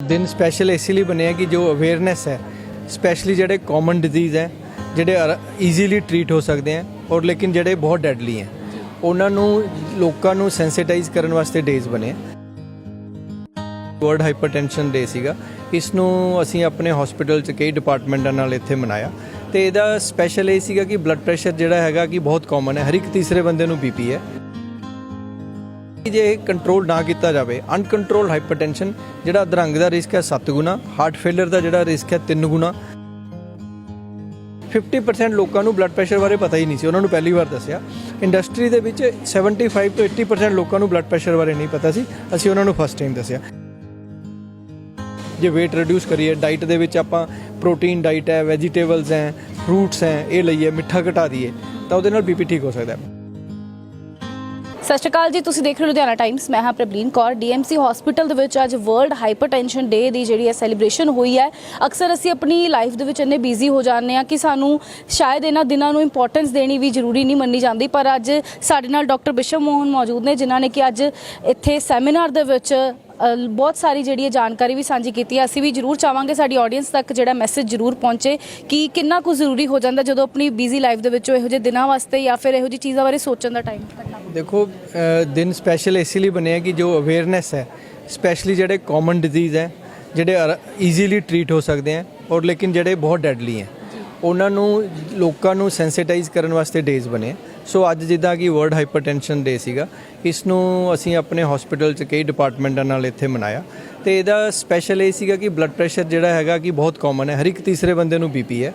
ਦਿਨ ਸਪੈਸ਼ਲ ਇਸ ਲਈ ਬਣਿਆ ਕਿ ਜੋ ਅਵੇਅਰਨੈਸ ਹੈ ਸਪੈਸ਼ਲੀ ਜਿਹੜੇ ਕਾਮਨ ਡਿਜ਼ੀਜ਼ ਹੈ, ਜਿਹੜੇ ਈਜ਼ੀਲੀ ਟ੍ਰੀਟ ਹੋ ਸਕਦੇ ਹੈ ਔਰ ਲੇਕਿਨ ਜਿਹੜੇ ਬਹੁਤ ਡੈਡਲੀ ਹੈ, ਉਹਨਾਂ ਨੂੰ ਲੋਕਾਂ ਨੂੰ ਸੈਂਸਿਟਾਈਜ਼ ਕਰਨ ਵਾਸਤੇ ਡੇਜ਼ ਬਣੇ ਵਰਲਡ ਹਾਈਪਰਟੈਂਸ਼ਨ ਡੇ ਸੀਗਾ ਇਸ ਨੂੰ ਅਸੀਂ ਆਪਣੇ ਹਸਪੀਟਲ 'ਚ ਕਈ ਡਿਪਾਰਟਮੈਂਟਾਂ ਨਾਲ ਇੱਥੇ ਮਨਾਇਆ, ਤੇ ਇਹਦਾ ਸਪੈਸ਼ਲ ਇਹ ਸੀਗਾ ਕਿ ਬਲੱਡ ਪ੍ਰੈਸ਼ਰ ਜਿਹੜਾ ਹੈਗਾ ਕਿ ਬਹੁਤ ਕਾਮਨ ਹੈ, ਹਰ ਇੱਕ ਤੀਸਰੇ ਬੰਦੇ ਨੂੰ ਬੀਪੀ ਹੈ। ਜੇ ਕੰਟਰੋਲ ਨਾ ਕੀਤਾ ਜਾਵੇ ਅਨਕੰਟਰੋਲ ਹਾਈਪਰਟੈਂਸ਼ਨ ਜਿਹੜਾ ਅਧਰੰਗ ਦਾ ਰਿਸਕ ਹੈ 7 ਗੁਣਾ ਹਾਰਟ ਫੇਲਰ ਦਾ ਜਿਹੜਾ ਰਿਸਕ ਹੈ 3 ਗੁਣਾ। 50% ਲੋਕਾਂ ਨੂੰ ਬਲੱਡ ਪ੍ਰੈਸ਼ਰ ਬਾਰੇ ਪਤਾ ਹੀ ਨਹੀਂ ਸੀ, ਉਹਨਾਂ ਨੂੰ ਪਹਿਲੀ ਵਾਰ ਦੱਸਿਆ। ਇੰਡਸਟਰੀ ਦੇ ਵਿੱਚ 75 ਤੋਂ 80% ਲੋਕਾਂ ਨੂੰ ਬਲੱਡ ਪ੍ਰੈਸ਼ਰ ਬਾਰੇ ਨਹੀਂ ਪਤਾ ਸੀ, ਅਸੀਂ ਉਹਨਾਂ ਨੂੰ ਫਸਟ ਟਾਈਮ ਦੱਸਿਆ। ਜੇ weight ਰਿਡਿਊਸ ਕਰੀਏ ਡਾਈਟ ਦੇ ਵਿੱਚ ਆਪਾਂ ਪ੍ਰੋਟੀਨ ਡਾਈਟ ਹੈ ਵੈਜੀਟੇਬਲਸ ਹੈ ਫਰੂਟਸ ਹੈ, ਇਹ ਲਈਏ, ਮਿੱਠਾ ਘਟਾ ਦਈਏ, ਤਾਂ ਉਹਦੇ ਨਾਲ ਬੀਪੀ ਠੀਕ ਹੋ ਸਕਦਾ ਹੈ। ਸਤਿ ਸ਼੍ਰੀ ਅਕਾਲ ਜੀ, ਤੁਸੀਂ ਦੇਖ ਰਹੇ ਹੋ ਲੁਧਿਆਣਾ ਟਾਈਮਸ ਮੈਂ ਹਾਂ ਪ੍ਰਬਲੀਨ ਕੌਰ। ਡੀਐਮਸੀ ਹਸਪੀਟਲ ਦੇ ਵਿੱਚ ਅੱਜ ਵਰਲਡ ਹਾਈਪਰਟੈਂਸ਼ਨ ਡੇ ਦੀ ਜਿਹੜੀ ਹੈ ਸੈਲੀਬ੍ਰੇਸ਼ਨ ਹੋਈ ਹੈ। ਅਕਸਰ ਅਸੀਂ ਆਪਣੀ ਲਾਈਫ ਦੇ ਵਿੱਚ ਇੰਨੇ ਬਿਜ਼ੀ ਹੋ ਜਾਂਦੇ ਆ ਕਿ ਸਾਨੂੰ ਸ਼ਾਇਦ ਇਹਨਾਂ ਦਿਨਾਂ ਨੂੰ ਇੰਪੋਰਟੈਂਸ ਦੇਣੀ ਵੀ ਜ਼ਰੂਰੀ ਨਹੀਂ ਮੰਨੀ ਜਾਂਦੀ। ਪਰ ਅੱਜ ਸਾਡੇ ਨਾਲ ਡਾਕਟਰ ਬਿਸ਼ਮ ਮੋਹਨ ਮੌਜੂਦ ਨੇ, ਜਿਨ੍ਹਾਂ ਨੇ ਕਿ ਅੱਜ ਇੱਥੇ ਸੈਮੀਨਾਰ ਦੇ ਵਿੱਚ ਬਹੁਤ ਸਾਰੀ ਜਿਹੜੀ ਹੈ ਜਾਣਕਾਰੀ ਵੀ ਸਾਂਝੀ ਕੀਤੀ ਹੈ। ਅਸੀਂ ਵੀ ਜ਼ਰੂਰ ਚਾਹਾਂਗੇ ਸਾਡੀ ਆਡੀਅנס ਤੱਕ ਜਿਹੜਾ ਮੈਸੇਜ ਜ਼ਰੂਰ ਪਹੁੰਚੇ ਕਿ ਕਿੰਨਾ ਕੁ ਜ਼ਰੂਰੀ ਹੋ ਜਾਂਦਾ ਜਦੋਂ ਆਪਣੀ ਬਿਜ਼ੀ ਲਾਈਫ ਦੇ ਵਿੱਚੋਂ ਇਹੋ ਜਿਹੇ ਦਿਨਾਂ ਵਾਸਤੇ ਜਾਂ ਫਿਰ ਇਹੋ ਜਿਹੀ ਚੀਜ਼ਾਂ ਬਾਰੇ ਸੋਚਣ ਦਾ ਟਾਈਮ ਕੱਢਣਾ ਦੇਖੋ ਦਿਨ ਸਪੈਸ਼ਲ ਇਸ ਲਈ ਬਣਿਆ ਕਿ ਜੋ ਅਵੇਅਰਨੈਸ ਹੈ ਸਪੈਸ਼ਲੀ ਜਿਹੜੇ ਕਾਮਨ ਡਿਜ਼ੀਜ਼ ਹੈ ਜਿਹੜੇ ਈਜ਼ੀਲੀ ਟ੍ਰੀਟ ਹੋ ਸਕਦੇ ਹੈ ਔਰ ਲੇਕਿਨ ਜਿਹੜੇ ਬਹੁਤ ਡੈਡਲੀ ਹੈ ਉਹਨਾਂ ਨੂੰ ਲੋਕਾਂ ਨੂੰ ਸੈਂਸਿਟਾਈਜ਼ ਕਰਨ ਵਾਸਤੇ ਡੇਜ਼ ਬਣੇ ਸੋ ਅੱਜ ਜਿੱਦਾਂ ਕਿ ਵਰਲਡ ਹਾਈਪਰਟੈਂਸ਼ਨ ਡੇ ਸੀਗਾ ਇਸ ਨੂੰ ਅਸੀਂ ਆਪਣੇ ਹਸਪੀਟਲ 'ਚ ਕਈ ਡਿਪਾਰਟਮੈਂਟਾਂ ਨਾਲ ਇੱਥੇ ਮਨਾਇਆ। ਤੇ ਇਹਦਾ ਸਪੈਸ਼ਲ ਇਹ ਸੀਗਾ ਕਿ ਬਲੱਡ ਪ੍ਰੈਸ਼ਰ ਜਿਹੜਾ ਹੈਗਾ ਕਿ ਬਹੁਤ ਕਾਮਨ ਹੈ, ਹਰ ਇੱਕ ਤੀਸਰੇ ਬੰਦੇ ਨੂੰ ਬੀਪੀ ਹੈ।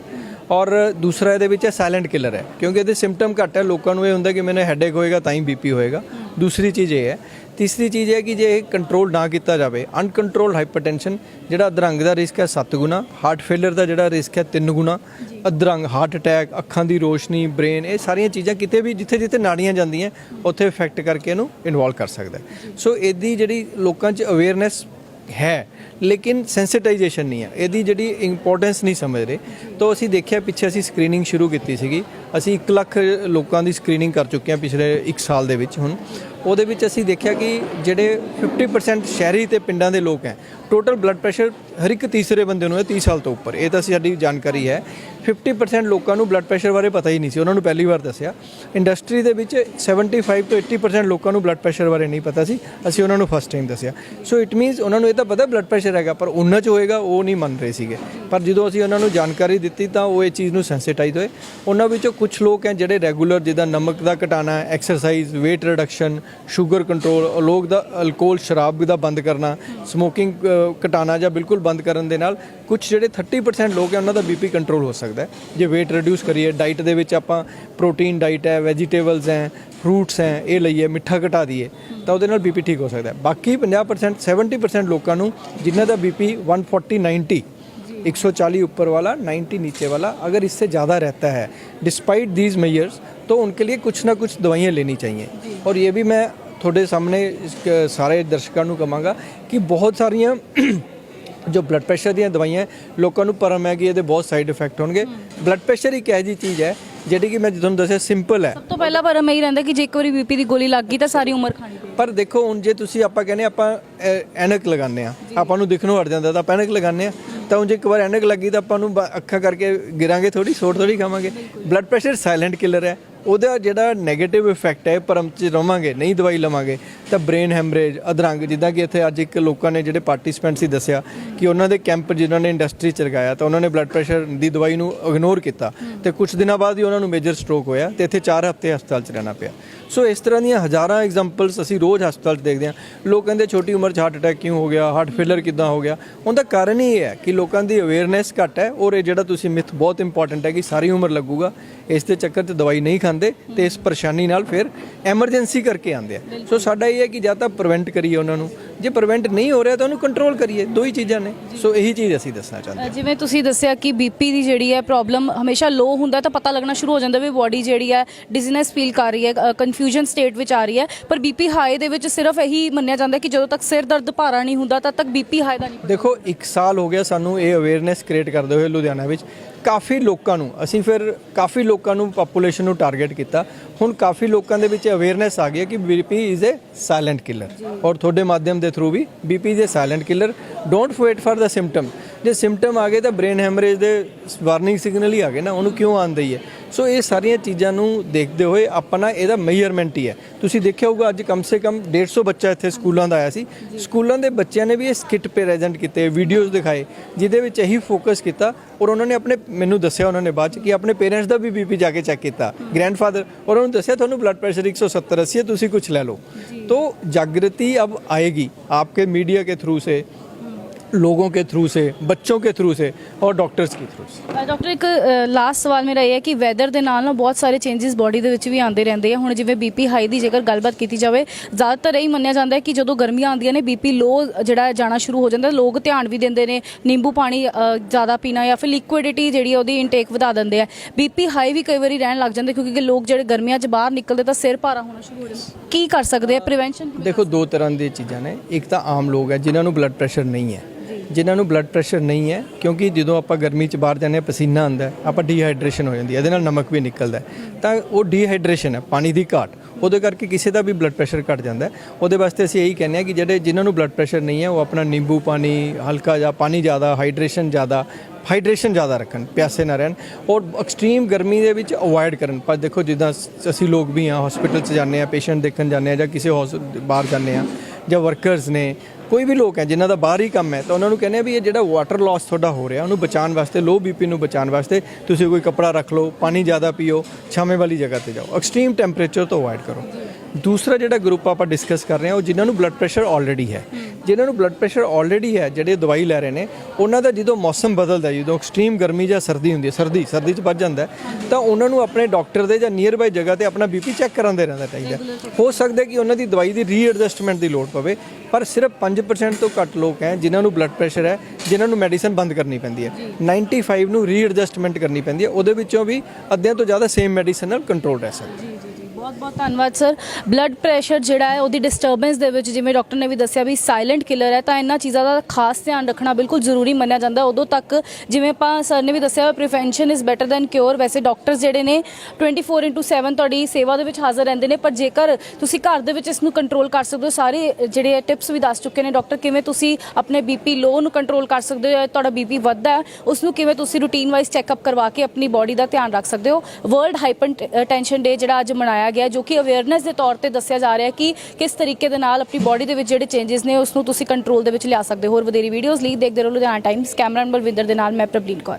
ਔਰ ਦੂਸਰਾ ਇਹਦੇ ਵਿੱਚ ਸਾਇਲੈਂਟ ਕਿਲਰ ਹੈ, ਕਿਉਂਕਿ ਇਹਦੇ ਸਿੰਪਟਮ ਘੱਟ ਹੈ, ਲੋਕਾਂ ਨੂੰ ਇਹ ਹੁੰਦਾ ਕਿ ਮੈਨੂੰ ਹੈਡੇਕ ਹੋਏਗਾ, ਤਾਂ ਹੀ ਬੀਪੀ ਹੋਏਗਾ। ਦੂਸਰੀ ਚੀਜ਼ ਇਹ ਹੈ ਤੀਸਰੀ ਚੀਜ਼ ਇਹ ਹੈ ਕਿ ਜੇ ਕੰਟਰੋਲ ਨਾ ਕੀਤਾ ਜਾਵੇ ਅਨਕੰਟਰੋਲ ਹਾਈਪਰਟੈਂਸ਼ਨ ਜਿਹੜਾ ਅਧਰੰਗ ਦਾ ਰਿਸਕ ਹੈ 7 ਗੁਣਾ ਹਾਰਟ ਫੇਲਰ ਦਾ ਜਿਹੜਾ ਰਿਸਕ ਹੈ 3 ਗੁਣਾ ਅਧਰੰਗ ਹਾਰਟ ਅਟੈਕ ਅੱਖਾਂ ਦੀ ਰੋਸ਼ਨੀ ਬ੍ਰੇਨ ਇਹ ਸਾਰੀਆਂ ਚੀਜ਼ਾਂ ਕਿਤੇ ਵੀ ਜਿੱਥੇ ਜਿੱਥੇ ਨਾੜੀਆਂ ਜਾਂਦੀਆਂ ਉੱਥੇ ਇਫੈਕਟ ਕਰਕੇ ਇਹਨੂੰ ਇਨਵੋਲਵ ਕਰ ਸਕਦਾ ਸੋ ਇਹਦੀ ਜਿਹੜੀ ਲੋਕਾਂ 'ਚ ਅਵੇਅਰਨੈਸ ਹੈ ਲੇਕਿਨ ਸੈਂਸਿਟਾਈਜੇਸ਼ਨ ਨਹੀਂ ਹੈ। ਇਹਦੀ ਜਿਹੜੀ ਇੰਪੋਰਟੈਂਸ ਨਹੀਂ ਸਮਝ ਰਹੇ। ਤਾਂ ਅਸੀਂ ਦੇਖਿਆ ਪਿੱਛੇ ਅਸੀਂ ਸਕਰੀਨਿੰਗ ਸ਼ੁਰੂ ਕੀਤੀ ਸੀਗੀ। ਅਸੀਂ 1 ਲੱਖ ਲੋਕਾਂ ਦੀ ਸਕਰੀਨਿੰਗ ਕਰ ਚੁੱਕੇ ਹਾਂ ਪਿਛਲੇ 1 ਸਾਲ ਦੇ ਵਿੱਚ ਹੁਣ। ਉਹਦੇ ਵਿੱਚ ਅਸੀਂ ਦੇਖਿਆ ਕਿ ਜਿਹੜੇ 50% ਸ਼ਹਿਰੀ ਤੇ ਪਿੰਡਾਂ ਦੇ ਲੋਕ ਹੈ ਟੋਟਲ ਬਲੱਡ ਪ੍ਰੈਸ਼ਰ ਹਰ ਇੱਕ ਤੀਸਰੇ ਬੰਦੇ ਨੂੰ ਹੈ 30 ਸਾਲ ਤੋਂ ਉੱਪਰ। ਇਹ ਤਾਂ ਸਾਡੀ ਜਾਣਕਾਰੀ ਹੈ। 50% ਲੋਕਾਂ ਨੂੰ ਬਲੱਡ ਪ੍ਰੈਸ਼ਰ ਬਾਰੇ ਪਤਾ ਹੀ ਨਹੀਂ ਸੀ, ਉਹਨਾਂ ਨੂੰ ਪਹਿਲੀ ਵਾਰ ਦੱਸਿਆ। ਇੰਡਸਟਰੀ ਦੇ ਵਿੱਚ 75 ਤੋਂ 80% ਲੋਕਾਂ ਨੂੰ ਬਲੱਡ ਪ੍ਰੈਸ਼ਰ ਬਾਰੇ ਨਹੀਂ ਪਤਾ ਸੀ, ਅਸੀਂ ਉਹਨਾਂ ਨੂੰ ਫਸਟ ਟਾਈਮ ਦੱਸਿਆ। ਸੋ ਇਟ ਮੀਨਸ ਉਹਨਾਂ ਨੂੰ ਇਹ ਤਾਂ ਪਤਾ ਬਲੱਡ ਪ੍ਰੈਸ਼ਰ ਹੈਗਾ, ਪਰ ਉਹਨਾਂ 'ਚ ਹੋਏਗਾ, ਉਹ ਨਹੀਂ ਮੰਨ ਰਹੇ ਸੀਗੇ। ਪਰ ਜਦੋਂ ਅਸੀਂ ਉਹਨਾਂ ਨੂੰ ਜਾਣਕਾਰੀ ਦਿੱਤੀ ਤਾਂ ਉਹ ਇਹ ਚੀਜ਼ ਨੂੰ ਸੈਂਸਿਟਾਈਜ਼ ਹੋਏ। ਉਹਨਾਂ ਵਿੱਚੋਂ ਕੁਝ ਲੋਕ ਹੈ ਜਿਹੜੇ ਰੈਗੂਲਰ ਜਿੱਦਾਂ ਨਮਕ ਦਾ ਘਟਾਣਾ exercise weight reduction sugar control, ਲੋਕ ਦਾ ਅਲਕੋਹਲ, ਸ਼ਰਾਬ ਦਾ ਬੰਦ ਕਰਨਾ, ਸਮੋਕਿੰਗ ਘਟਾਣਾ ਜਾਂ ਬਿਲਕੁਲ ਬੰਦ ਕਰਨ ਦੇ ਨਾਲ ਕੁਝ ਜਿਹੜੇ 30% ਲੋਕ ਹੈ, ਉਹਨਾਂ ਦਾ ਬੀਪੀ ਕੰਟਰੋਲ ਹੋ ਸਕਦਾ ਹੈ। ਜੇ weight ਰਿਡਿਊਸ ਕਰੀਏ ਡਾਈਟ ਦੇ ਵਿੱਚ ਆਪਾਂ ਪ੍ਰੋਟੀਨ ਡਾਈਟ ਹੈ ਵੈਜੀਟੇਬਲਸ ਹੈ ਫਰੂਟਸ ਹੈ, ਇਹ ਲਈਏ, ਮਿੱਠਾ ਘਟਾ ਦਈਏ, ਤਾਂ ਉਹਦੇ ਨਾਲ ਬੀਪੀ ਠੀਕ ਹੋ ਸਕਦਾ ਹੈ। ਬਾਕੀ 50% 70% ਲੋਕਾਂ ਨੂੰ ਜਿਨ੍ਹਾਂ ਦਾ ਬੀਪੀ 140 90 140 ऊपर वाला 90 नीचे वाला अगर इससे ज़्यादा रहता है डिस्पाइट दीज मेजर्स तो उनके लिए कुछ ना कुछ दवाइयाँ लेनी चाहिए और ये भी मैं ਤੁਹਾਡੇ ਸਾਹਮਣੇ ਇਸ- ਸਾਰੇ ਦਰਸ਼ਕਾਂ ਨੂੰ ਕਹਾਂਗਾ ਕਿ ਬਹੁਤ ਸਾਰੀਆਂ ਜੋ ਬਲੱਡ ਪ੍ਰੈਸ਼ਰ ਦੀਆਂ ਦਵਾਈਆਂ ਲੋਕਾਂ ਨੂੰ ਪਰਮ ਹੈ ਕਿ ਇਹਦੇ ਬਹੁਤ ਸਾਈਡ ਇਫੈਕਟ ਹੋਣਗੇ ਬਲੱਡ ਪ੍ਰੈਸ਼ਰ ਇੱਕ ਇਹੋ ਜਿਹੀ ਚੀਜ਼ ਹੈ ਜਿਹੜੀ ਕਿ ਮੈਂ ਤੁਹਾਨੂੰ ਦੱਸਿਆ ਸਿੰਪਲ ਹੈ ਸਭ ਤੋਂ ਪਹਿਲਾਂ ਪਰ ਮੈਂ ਹੀ ਰਹਿੰਦਾ ਕਿ ਜੇ ਇੱਕ ਵਾਰੀ ਬੀਪੀ ਦੀ ਗੋਲੀ ਲੱਗ ਗਈ ਤਾਂ ਸਾਰੀ ਉਮਰ ਖਾਣੀ ਪਈ ਪਰ ਦੇਖੋ ਹੁਣ ਜੇ ਤੁਸੀਂ ਆਪਾਂ ਕਹਿੰਦੇ ਆਪਾਂ ਅ, ਐਨਕ ਲਗਾਉਂਦੇ ਆ ਆਪਾਂ ਨੂੰ ਦਿਖਣੋਂ ਹਟ ਜਾਂਦਾ ਤਾਂ ਆਪਾਂ ਐਨਕ ਲਗਾਉਂਦੇ ਆ ਤਾਂ ਹੁਣ ਜੇ ਇੱਕ ਵਾਰ ਐਨਕ ਲੱਗੀ ਤਾਂ ਆਪਾਂ ਨੂੰ ਬ- ਅੱਖਾਂ ਕਰਕੇ ਗਿਰਾਂਗੇ ਥੋੜੀ ਸੋਟ ਥੋੜੀ ਖਾਵਾਂਗੇ। ਬਲੱਡ ਪ੍ਰੈਸ਼ਰ ਸਾਇਲੈਂਟ ਕਿਲਰ ਹੈ। ਉਹਦਾ ਜਿਹੜਾ 네ਗੇਟਿਵ ਇਫੈਕਟ ਹੈ ਭਰਮ ਚ ਰਵਾਂਗੇ, ਨਹੀਂ ਦਵਾਈ ਲਵਾਂਗੇ, ਤਾਂ ਬ੍ਰੇਨ ਹੈਮਰੇਜ ਅਧਰੰਗ, ਜਿੱਦਾਂ ਕਿ ਇੱਥੇ ਅੱਜ ਇੱਕ ਲੋਕਾਂ ਨੇ ਜਿਹੜੇ ਪਾਰਟਿਸਪੈਂਟ ਸੀ ਦੱਸਿਆ ਕਿ ਉਹਨਾਂ ਦੇ ਕੈਂਪ ਜਿਨ੍ਹਾਂ ਨੇ ਇੰਡਸਟਰੀ ਚ ਲਗਾਇਆ, ਤਾਂ ਉਹਨਾਂ ਨੇ ਬਲੱਡ ਪ੍ਰੈਸ਼ਰ ਦੀ ਦਵਾਈ ਨੂੰ ਇਗਨੋਰ ਕੀਤਾ। ਤੇ ਕੁਝ ਦਿਨਾਂ ਬਾਅਦ ਹੀ ਉਹਨਾਂ ਨੂੰ ਮੇਜਰ ਸਟ੍ਰੋਕ ਹੋਇਆ ਤੇ ਇੱਥੇ 4 ਹਫ਼ਤੇ ਹਸਪਤਾਲ ਚ ਰਹਿਣਾ ਪਿਆ। ਸੋ ਇਸ ਤਰ੍ਹਾਂ ਦੀਆਂ ਹਜ਼ਾਰਾਂ ਐਗਜ਼ਾਮਪਲਸ ਅਸੀਂ ਰੋਜ਼ ਹਸਪਤਾਲ 'ਚ ਦੇਖਦੇ ਹਾਂ। ਲੋਕ ਕਹਿੰਦੇ ਛੋਟੀ ਉਮਰ 'ਚ ਹਾਰਟ ਅਟੈਕ ਕਿਉਂ ਹੋ ਗਿਆ ਹਾਰਟ ਫੇਲਰ ਕਿੱਦਾਂ ਹੋ ਗਿਆ? ਉਹਦਾ ਕਾਰਨ ਹੀ ਇਹ ਹੈ ਕਿ ਲੋਕਾਂ ਦੀ ਅਵੇਅਰਨੈਸ ਘੱਟ ਹੈ ਔਰ ਇਹ ਜਿਹੜਾ ਤੁਸੀਂ ਮਿਥ ਬਹੁਤ ਇੰਪੋਰਟੈਂਟ ਹੈ ਕਿ ਸਾਰੀ ਉਮਰ ਲੱਗੂਗਾ, ਇਸ ਦੇ ਚੱਕਰ 'ਚ ਦਵਾਈ ਨਹੀਂ ਖਾਂਦੇ। ਤੇ ਇਸ ਪਰੇਸ਼ਾਨੀ ਨਾਲ ਫਿਰ ਐਮਰਜੈਂਸੀ ਕਰਕੇ ਆਉਂਦੇ ਆ। ਸੋ ਸਾਡਾ ਇਹ ਹੈ ਕਿ ਜਾਂ ਤਾਂ ਪ੍ਰੀਵੈਂਟ ਕਰੀਏ ਉਹਨਾਂ ਨੂੰ। ਜੇ ਪ੍ਰੀਵੈਂਟ ਨਹੀਂ ਹੋ ਰਿਹਾ ਤਾਂ ਉਹਨੂੰ ਕੰਟਰੋਲ ਕਰੀਏ। ਦੋ ਹੀ ਚੀਜ਼ਾਂ ਨੇ। ਸੋ ਇਹੀ ਚੀਜ਼ ਅਸੀਂ ਦੱਸਣਾ ਚਾਹੁੰਦੇ ਹਾਂ। ਜਿਵੇਂ ਤੁਸੀਂ ਦੱਸਿਆ ਕਿ ਬੀਪੀ ਦੀ ਜਿਹੜੀ ਹੈ ਪ੍ਰੋਬਲਮ ਹਮੇਸ਼ਾ ਲੋ ਹੁੰਦਾ ਤਾਂ ਪਤਾ ਲੱਗਣਾ ਸ਼ੁਰੂ ਹੋ ਜਾਂਦਾ ਵੀ ਬਾਡੀ ਜਿਹੜੀ ਹੈ ਡਿਜ਼ਨੈਸ ਫੀਲ ਕਰ ਰਹੀ ਹੈ ਕਨਫਿਊਜ਼ਨ ਸਟੇਟ ਵਿੱਚ ਆ ਰਹੀ ਹੈ। ਪਰ ਬੀਪੀ ਹਾਈ ਦੇ ਵਿੱਚ ਸਿਰਫ ਇਹੀ ਮੰਨਿਆ ਜਾਂਦਾ ਕਿ ਜਦੋਂ ਤੱਕ ਸਿਰ ਦਰਦ ਭਾਰਾ ਨਹੀਂ ਹੁੰਦਾ ਤਦ ਤੱਕ ਬੀਪੀ ਹਾਈ ਦਾ ਨਹੀਂ ਦੇਖੋ 1 ਸਾਲ ਹੋ ਗਿਆ ਸਾਨੂੰ ਇਹ ਅਵੇਅਰਨੈਸ ਕ੍ਰੀਏਟ ਕਰਦੇ ਹੋਏ ਲੁਧਿਆਣਾ ਵਿੱਚ। ਕਾਫੀ ਲੋਕਾਂ ਨੂੰ ਅਸੀਂ ਫਿਰ ਕਾਫੀ ਲੋਕਾਂ ਨੂੰ ਪੋਪੂਲੇਸ਼ਨ ਨੂੰ ਟਾਰਗੇਟ ਕੀਤਾ। ਹੁਣ ਕਾਫੀ ਲੋਕਾਂ ਦੇ ਵਿੱਚ ਅਵੇਅਰਨੈਸ ਆ ਗਈ ਹੈ ਕਿ BP is a silent killer ਔਰ ਤੁਹਾਡੇ ਮਾਧਿਅਮ ਦੇ through we BP is a silent killer don't wait for the symptom ਜੇ ਸਿੰਪਟਮ ਆ ਗਏ ਤਾਂ ਬ੍ਰੇਨ ਹੈਮਰੇਜ ਦੇ ਵਾਰਨਿੰਗ ਸਿਗਨਲ ਹੀ ਆ ਗਏ ਨਾ ਉਹਨੂੰ ਕਿਉਂ ਆਉਂਦਾ ਹੀ ਹੈ ਸੋ ਇਹ ਸਾਰੀਆਂ ਚੀਜ਼ਾਂ ਨੂੰ ਦੇਖਦੇ ਹੋਏ ਆਪਣਾ ਇਹਦਾ ਮੈਜ਼ਰਮੈਂਟ ਹੀ ਹੈ ਤੁਸੀਂ ਦੇਖਿਆ ਹੋਊਗਾ ਅੱਜ ਕਮ ਸੇ ਕਮ 150 ਬੱਚਾ ਇੱਥੇ ਸਕੂਲਾਂ ਦਾ ਆਇਆ ਸੀ ਸਕੂਲਾਂ ਦੇ ਬੱਚਿਆਂ ਨੇ ਵੀ ਇਹ ਸਕਿੱਟ ਪ੍ਰੈਜ਼ੈਂਟ ਕੀਤੇ ਵੀਡੀਓਜ਼ ਦਿਖਾਏ ਜਿਹਦੇ ਵਿੱਚ ਇਹੀ ਫੋਕਸ ਕੀਤਾ ਔਰ ਉਹਨਾਂ ਨੇ ਆਪਣੇ ਮੈਨੂੰ ਦੱਸਿਆ ਉਹਨਾਂ ਨੇ ਬਾਅਦ ਚ ਕਿ ਆਪਣੇ ਪੇਰੈਂਟਸ ਦਾ ਵੀ ਬੀਪੀ ਜਾ ਕੇ ਚੈੱਕ ਕੀਤਾ ਗ੍ਰੈਂਡਫਾਦਰ ਔਰ ਉਹਨਾਂ ਨੂੰ ਦੱਸਿਆ ਤੁਹਾਨੂੰ ਬਲੱਡ ਪ੍ਰੈਸ਼ਰ 170 80 है ਤੁਸੀਂ ਕੁਝ ਲੈ ਲਓ तो जागृति अब आएगी आपके मीडिया के थ्रू से लोगों के थ्रू से बच्चों के थ्रू से और ਡਾਕਟਰਸ ਕੀ ਥਰੂ ਸੀ ਡਾਕਟਰ ਇੱਕ ਲਾਸਟ ਸਵਾਲ ਮੇਰਾ ਇਹ ਹੈ ਕਿ ਵੈਦਰ ਦੇ ਨਾਲ ਨਾ ਬਹੁਤ ਸਾਰੇ ਚੇਂजेस ਬਾਡੀ ਦੇ ਵਿੱਚ ਵੀ ਆਉਂਦੇ ਰਹਿੰਦੇ ਆ। ਹੁਣ ਜਿਵੇਂ ਬੀਪੀ ਹਾਈ ਦੀ ਜੇਕਰ ਗੱਲਬਾਤ ਕੀਤੀ ਜਾਵੇ ਜ਼ਿਆਦਾਤਰ ਇਹ ਮੰਨਿਆ ਜਾਂਦਾ ਹੈ ਕਿ ਜਦੋਂ ਗਰਮੀਆਂ ਆਉਂਦੀਆਂ ਨੇ ਬੀਪੀ ਲੋ ਜਿਹੜਾ ਜਾਣਾ ਸ਼ੁਰੂ ਹੋ ਜਾਂਦਾ ਲੋਕ ਧਿਆਨ ਵੀ ਦਿੰਦੇ ਨੇ ਨਿੰਬੂ ਪਾਣੀ ਜ਼ਿਆਦਾ ਪੀਣਾ ਜਾਂ ਫਿਰ ਲਿਕੁਇਡਿਟੀ ਜਿਹੜੀ ਉਹਦੀ ਇਨਟੇਕ ਵਧਾ ਦਿੰਦੇ ਆ। ਬੀਪੀ ਹਾਈ ਵੀ ਕਈ ਵਾਰੀ ਰਹਿਣ ਲੱਗ ਜਾਂਦੇ ਕਿਉਂਕਿ ਲੋਕ ਜਿਹੜੇ ਗਰਮੀਆਂ 'ਚ ਬਾਹਰ ਨਿਕਲਦੇ ਤਾਂ ਸਿਰ ਭਾਰਾ ਹੋਣਾ ਸ਼ੁਰੂ ਹੋ ਜਾਂਦਾ। ਕੀ ਕਰ ਸਕਦੇ ਆ? ਪ੍ਰੀਵੈਂਸ਼ਨ ਦੇਖੋ ਦੋ ਤਰ੍ਹਾਂ ਦੀ ਚੀਜ਼ਾਂ ਨੇ। ਇੱਕ ਤਾਂ ਆਮ ਲੋਕ ਹੈ ਜਿਨ੍ਹਾਂ ਨੂੰ ਬਲੱਡ ਪ੍ਰੈਸ਼ਰ ਨਹੀਂ ਹੈ। ਜਿਨ੍ਹਾਂ ਨੂੰ ਬਲੱਡ ਪ੍ਰੈਸ਼ਰ ਨਹੀਂ ਹੈ, ਕਿਉਂਕਿ ਜਦੋਂ ਆਪਾਂ ਗਰਮੀ 'ਚ ਬਾਹਰ ਜਾਂਦੇ ਹਾਂ, ਪਸੀਨਾ ਆਉਂਦਾ ਆਪਾਂ ਡੀਹਾਈਡਰੇਸ਼ਨ ਹੋ ਜਾਂਦੀ ਹੈ, ਇਹਦੇ ਨਾਲ ਨਮਕ ਵੀ ਨਿਕਲਦਾ ਤਾਂ ਉਹ ਡੀਹਾਈਡਰੇਸ਼ਨ ਹੈ, ਪਾਣੀ ਦੀ ਘਾਟ। ਉਹਦੇ ਕਰਕੇ ਕਿਸੇ ਦਾ ਵੀ ਬਲੱਡ ਪ੍ਰੈਸ਼ਰ ਘਟ ਜਾਂਦਾ ਉਹਦੇ ਵਾਸਤੇ ਅਸੀਂ ਇਹੀ ਕਹਿੰਦੇ ਹਾਂ ਕਿ ਜਿਹੜੇ ਜਿਨ੍ਹਾਂ ਨੂੰ ਬਲੱਡ ਪ੍ਰੈਸ਼ਰ ਨਹੀਂ ਹੈ, ਉਹ ਆਪਣਾ ਨਿੰਬੂ ਪਾਣੀ, ਹਲਕਾ ਜਿਹਾ ਪਾਣੀ ਜ਼ਿਆਦਾ ਹਾਈਡਰੇਸ਼ਨ ਜ਼ਿਆਦਾ ਹਾਈਡਰੇਸ਼ਨ ਜ਼ਿਆਦਾ ਰੱਖਣ, ਪਿਆਸੇ ਨਾ ਰਹਿਣ। ਔਰ ਐਕਸਟ੍ਰੀਮ ਗਰਮੀ ਦੇ ਵਿੱਚ ਅਵੋਇਡ ਕਰਨ। ਪਰ ਦੇਖੋ, ਜਿੱਦਾਂ ਅਸੀਂ ਲੋਕ ਵੀ ਹਾਂ ਹਸਪੀਟਲ 'ਚ ਜਾਂਦੇ ਆ ਪੇਸ਼ੈਂਟ ਦੇਖਣ ਜਾਂਦੇ ਆ ਜਾਂ ਕਿਸੇ ਹੌਸ- ਬਾਹਰ ਜਾਂਦੇ ਆ ਜਾਂ ਵਰਕਰਸ ਨੇ, ਕੋਈ ਵੀ ਲੋਕ ਹੈ ਜਿਨ੍ਹਾਂ ਦਾ ਬਾਹਰੀ ਕੰਮ ਹੈ, ਤਾਂ ਉਹਨਾਂ ਨੂੰ ਕਹਿੰਦੇ ਆ ਵੀ ਇਹ ਜਿਹੜਾ ਵਾਟਰ ਲਾਸ ਤੁਹਾਡਾ ਹੋ ਰਿਹਾ, ਉਹਨੂੰ ਬਚਾਉਣ ਵਾਸਤੇ ਲੋ ਬੀਪੀ ਨੂੰ ਬਚਾਉਣ ਵਾਸਤੇ ਤੁਸੀਂ ਕੋਈ ਕੱਪੜਾ ਰੱਖ ਲਓ, ਪਾਣੀ ਜ਼ਿਆਦਾ ਪੀਓ, ਛਾਵੇਂ ਵਾਲੀ ਜਗ੍ਹਾ ਤੇ ਜਾਓ। ਐਕਸਟ੍ਰੀਮ ਟੈਂਪਰੇਚਰ ਤੋਂ ਅਵੋਇਡ ਕਰੋ। ਦੂਸਰਾ ਜਿਹੜਾ ਗਰੁੱਪ ਆਪਾਂ ਡਿਸਕਸ ਕਰ ਰਹੇ ਹਾਂ ਉਹ ਜਿਨ੍ਹਾਂ ਨੂੰ ਬਲੱਡ ਪ੍ਰੈਸ਼ਰ ਆਲਰੇਡੀ ਹੈ। ਜਿਨ੍ਹਾਂ ਨੂੰ ਬਲੱਡ ਪ੍ਰੈਸ਼ਰ ਆਲਰੇਡੀ ਹੈ ਜਿਹੜੇ ਦਵਾਈ ਲੈ ਰਹੇ ਨੇ ਉਹਨਾਂ ਦਾ ਜਦੋਂ ਮੌਸਮ ਬਦਲਦਾ ਜਦੋਂ ਐਕਸਟ੍ਰੀਮ ਗਰਮੀ ਜਾਂ ਸਰਦੀ ਹੁੰਦੀ ਹੈ ਸਰਦੀ ਸਰਦੀ 'ਚ ਵੱਧ ਜਾਂਦਾ ਤਾਂ ਉਹਨਾਂ ਨੂੰ ਆਪਣੇ ਡਾਕਟਰ ਦੇ ਜਾਂ ਨੀਅਰ ਬਾਈ ਜਗ੍ਹਾ ਤੇ ਆਪਣਾ ਬੀਪੀ ਚੈੱਕ ਕਰਾਉਂਦੇ ਰਹਿਣਾ ਚਾਹੀਦਾ ਹੋ। ਸਕਦਾ ਕਿ ਉਹਨਾਂ ਦੀ ਦਵਾਈ ਦੀ ਰੀਐਡਜਸਟਮੈਂਟ ਦੀ ਲੋੜ ਪਵੇ ਪਰ ਸਿਰਫ 5% ਤੋਂ ਘੱਟ ਲੋਕ ਹੈ ਜਿਨ੍ਹਾਂ ਨੂੰ ਬਲੱਡ ਪ੍ਰੈਸ਼ਰ ਹੈ ਜਿਨ੍ਹਾਂ ਨੂੰ ਮੈਡੀਸਨ ਬੰਦ ਕਰਨੀ ਪੈਂਦੀ ਹੈ। 95 ਨੂੰ ਰੀਐਡਜਸਟਮੈਂਟ ਕਰਨੀ ਪੈਂਦੀ ਹੈ ਉਹਦੇ ਵਿੱਚੋਂ ਵੀ ਅੱਧਿਆਂ ਤੋਂ ਜ਼ਿਆਦਾ ਸੇਮ ਮੈਡੀਸਨ ਨਾਲ ਕੰਟਰੋਲ ਰਹਿ ਸਕਦਾ। ਬਹੁਤ ਬਹੁਤ ਧੰਨਵਾਦ, ਸਰ। ਬਲੱਡ ਪ੍ਰੈਸ਼ਰ ਜਿਹੜਾ ਹੈ, ਉਹਦੀ ਡਿਸਟਰਬੈਂਸ ਦੇ ਵਿੱਚ ਜਿਵੇਂ ਡਾਕਟਰ ਨੇ ਵੀ ਦੱਸਿਆ ਵੀ ਸਾਇਲੈਂਟ ਕਿਲਰ ਹੈ, ਤਾਂ ਇਹਨਾਂ ਚੀਜ਼ਾਂ ਦਾ ਖਾਸ ਧਿਆਨ ਰੱਖਣਾ ਬਿਲਕੁਲ ਜ਼ਰੂਰੀ ਮੰਨਿਆ ਜਾਂਦਾ। ਉਦੋਂ ਤੱਕ ਜਿਵੇਂ ਆਪਾਂ ਸਰ ਨੇ ਵੀ ਦੱਸਿਆ prevention is better than cure ਵੈਸੇ ਡਾਕਟਰਸ ਜਿਹੜੇ ਨੇ 24/7 ਤੁਹਾਡੀ ਸੇਵਾ ਦੇ ਵਿੱਚ ਹਾਜ਼ਰ ਰਹਿੰਦੇ ਨੇ, ਪਰ ਜੇਕਰ ਤੁਸੀਂ ਘਰ ਦੇ ਵਿੱਚ ਇਸ ਨੂੰ ਕੰਟਰੋਲ ਕਰ ਸਕਦੇ ਹੋ, ਸਾਰੇ ਜਿਹੜੇ ਟਿਪਸ ਵੀ ਦੱਸ ਚੁੱਕੇ ਨੇ ਡਾਕਟਰ ਕਿਵੇਂ ਤੁਸੀਂ ਆਪਣੇ ਬੀਪੀ ਲੋ ਨੂੰ ਕੰਟਰੋਲ ਕਰ ਸਕਦੇ ਹੋ ਜਾਂ ਤੁਹਾਡਾ ਬੀਪੀ ਵੱਧਦਾ ਹੈ ਉਸ ਨੂੰ ਕਿਵੇਂ ਤੁਸੀਂ ਰੂਟੀਨ ਵਾਈਜ਼ ਚੈੱਕਅਪ ਕਰਵਾ ਕੇ ਆਪਣੀ ਬਾਡੀ ਦਾ ਧਿਆਨ ਰੱਖ ਸਕਦੇ ਹੋ। ਵਰਲਡ ਹਾਈਪਰ ਟੈਂਸ਼ਨ ਡੇ ਜਿਹੜਾ ਅੱਜ ਮਨਾਇਆ ਗਿਆ ਜੋ ਕਿ ਅਵੇਅਰਨੈਸ ਦੇ ਤੌਰ ਤੇ ਦੱਸਿਆ ਜਾ ਰਿਹਾ ਕਿ ਕਿਸ ਤਰੀਕੇ ਦੇ ਨਾਲ ਆਪਣੀ ਬਾਡੀ ਦੇ ਵਿੱਚ ਜਿਹੜੇ ਚੇਂजेस ਨੇ ਉਸ ਨੂੰ ਤੁਸੀਂ ਕੰਟਰੋਲ ਦੇ ਵਿੱਚ ਲਿਆ ਸਕਦੇ ਹੋ। ਹੋਰ ਵਧੇਰੀ ਵੀਡੀਓਜ਼ ਲਈ ਦੇਖਦੇ ਰਹੋ ਲੁਧਿਆਣਾ ਟਾਈਮਸ ਕੈਮਰਾਮੈਨ ਬਲਵਿੰਦਰ ਦੇ ਨਾਲ ਮੈਂ ਪ੍ਰਬਲੀਨ ਕੌਰ।